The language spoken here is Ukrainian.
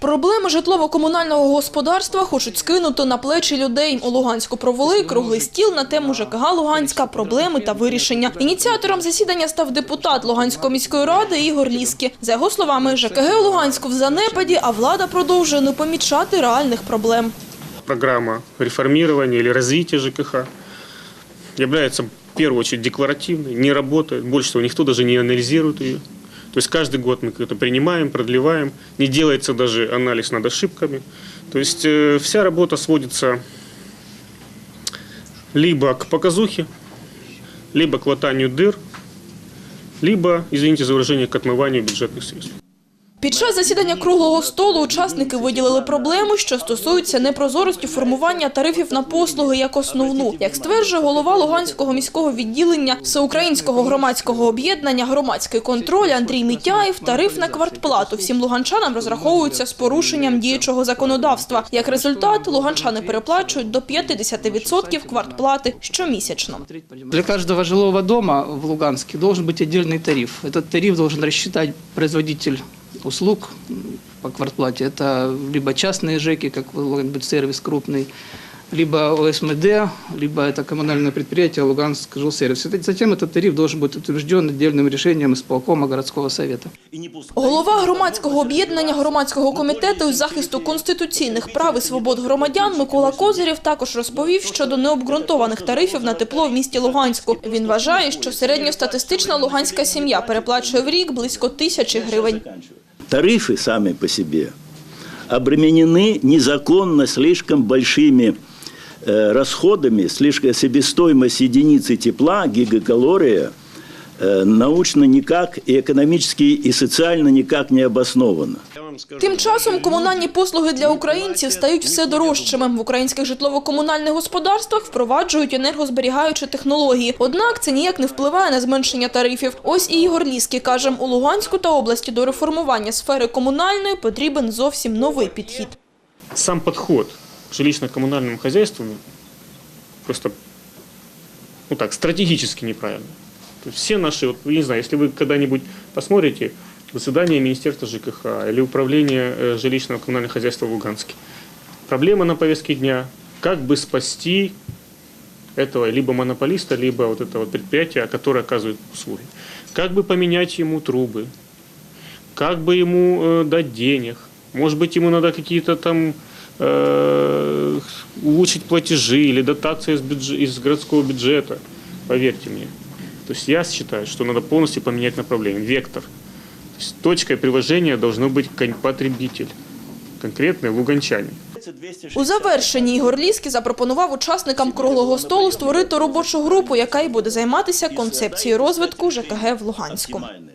Проблеми житлово-комунального господарства хочуть скинути на плечі людей. У Луганську провели круглий стіл на тему ЖКГ Луганська, проблеми та вирішення. Ініціатором засідання став депутат Луганської міської ради Ігор Ліски. За його словами, ЖКГ у Луганську в занепаді, а влада продовжує не помічати реальних проблем. программа реформирования или развития ЖКХ является в первую очередь декларативной, не работает. Больше того, никто даже не анализирует ее. То есть каждый год мы это принимаем, продлеваем, не делается даже анализ над ошибками. То есть э, вся работа сводится либо к показухе, либо к латанию дыр, либо, извините за выражение, к отмыванию бюджетных средств. Під час засідання круглого столу учасники виділили проблеми, що стосуються непрозорості формування тарифів на послуги як основну. Як стверджує голова Луганського міського відділення Всеукраїнського громадського об'єднання «Громадський контроль» Андрій Митяєв, тариф на квартплату всім луганчанам розраховуються з порушенням діючого законодавства. Як результат, луганчани переплачують до 50% квартплати щомісячно. Для каждого жилого дома в Луганске должен быть отдельный тариф. Этот тариф должен рассчитать производитель услуг м, по квартплате. Это либо частные ЖЭКи, как быть сервис крупный, либо ОСМД, либо это коммунальное предприятие Луганск жилсервис. Это- Затем этот тариф должен быть утвержден отдельным решением исполкома городского совета. Голова громадського об'єднання громадського комітету із захисту конституційних прав і свобод громадян Микола Козирєв також розповів щодо необґрунтованих тарифів на тепло в місті Луганську. Він вважає, що середньостатистична луганська сім'я переплачує в рік близько тисячі гривень. тарифы сами по себе обременены незаконно слишком большими э, расходами, слишком себестоимость единицы тепла, гигакалория, э, научно никак и экономически и социально никак не обоснована. Тим часом комунальні послуги для українців стають все дорожчими. В українських житлово-комунальних господарствах впроваджують енергозберігаючі технології. Однак це ніяк не впливає на зменшення тарифів. Ось і Ігор Ліський каже, у Луганську та області до реформування сфери комунальної потрібен зовсім новий підхід. сам подход к жилищно-коммунальному хозяйству просто, ну так, стратегически неправильно. Все наши, вот, я не знаю, если вы когда-нибудь посмотрите заседание Министерства ЖКХ или Управления э, жилищного коммунального хозяйства в Луганске, проблема на повестке дня, как бы спасти этого либо монополиста, либо вот этого предприятия, которое оказывает услуги. Как бы поменять ему трубы, как бы ему э, дать денег. Может быть, ему надо какие-то там э, улучшить платежи или дотации из, бюдж- из городского бюджета. Поверьте мне. То есть я считаю, что надо полностью поменять направление, вектор. То есть точкой приложения должно быть кон- потребитель, конкретный луганчанин. У завершенні Ігор Ліський запропонував учасникам круглого столу створити робочу групу, яка й буде займатися концепцією розвитку ЖКГ в Луганську. Оптимальные.